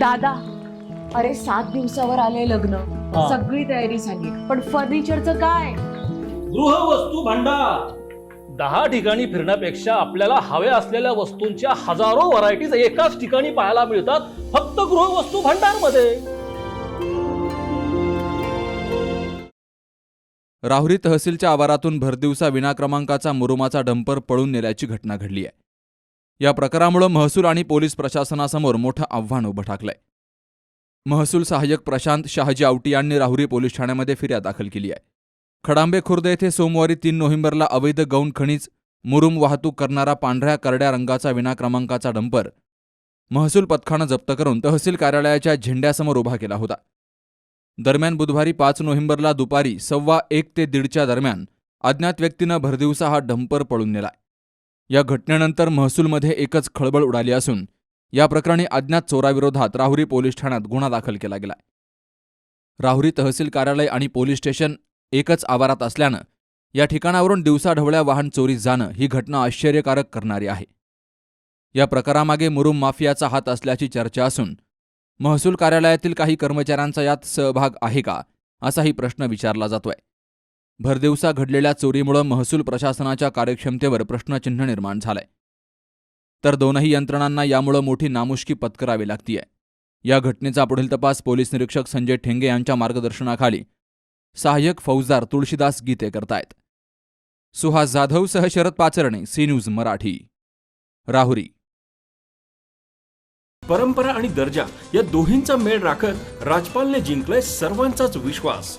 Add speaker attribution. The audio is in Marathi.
Speaker 1: दादा अरे सात दिवसावर आले लग्न.
Speaker 2: हा.
Speaker 1: सगळी तयारी झाली. पण फर्निचरचं काय?
Speaker 2: गृहवस्तू भांडार. दहा ठिकाणी फिरण्यापेक्षा आपल्याला हव्या असलेल्या वस्तूंच्या हजारो व्हरायटीज एकाच ठिकाणी पाहायला मिळतात फक्त गृहवस्तू भांडारमध्ये
Speaker 3: राहुरी तहसीलच्या आवारातून भरदिवसा विनाक्रमांकाचा मुरुमाचा डंपर पळून नेल्याची घटना घडली आहे या प्रकारामुळे महसूल आणि पोलीस प्रशासनासमोर मोठं आव्हान उभं ठाकलंय. महसूल सहाय्यक प्रशांत शहाजी आवटी यांनी राहुरी पोलीस ठाण्यामध्ये फिर्याद दाखल केली आहे. खडांबे खुर्द येथे सोमवारी तीन नोव्हेंबरला अवैध गौण खनिज मुरुम वाहतूक करणारा पांढऱ्या करड्या रंगाचा विनाक्रमांकाचा डंपर महसूल पथकानं जप्त करून तहसील कार्यालयाच्या झेंड्यासमोर उभा केला होता. दरम्यान बुधवारी पाच नोव्हेंबरला दुपारी सव्वा एक ते दीडच्या दरम्यान अज्ञात व्यक्तीनं भरदिवसा हा डंपर पळून नेलाय या घटनेनंतर महसूलमध्ये एकच खळबळ उडाली असून या प्रकरणी अज्ञात चोराविरोधात राहुरी पोलीस ठाण्यात गुन्हा दाखल केला गेलाय. राहुरी तहसील कार्यालय आणि पोलीस स्टेशन एकच आवारात असल्यानं या ठिकाणावरून दिवसाढवळ्या वाहन चोरी जाणं ही घटना आश्चर्यकारक करणारी आहे. या प्रकारामागे मुरुम माफियाचा हात असल्याची चर्चा असून महसूल कार्यालयातील काही कर्मचाऱ्यांचा यात सहभाग आहे का असाही प्रश्न विचारला जातोय. भरदिवसा घडलेल्या चोरीमुळे महसूल प्रशासनाच्या कार्यक्षमतेवर प्रश्नचिन्ह निर्माण झालंय. तर दोनही यंत्रणांना यामुळे मोठी नामुष्की पत्करावी लागतीये. या घटनेचा पुढील तपास पोलीस निरीक्षक संजय ठेंगे यांच्या मार्गदर्शनाखाली सहाय्यक फौजदार तुळशीदास गीते करतायत. सुहास जाधव सह शरद पाचरणे सी न्यूज मराठी. राहुरी.
Speaker 4: परंपरा आणि दर्जा या दोहींचा मेळ राखत राजपालने जिंकलाय सर्वांचाच विश्वास.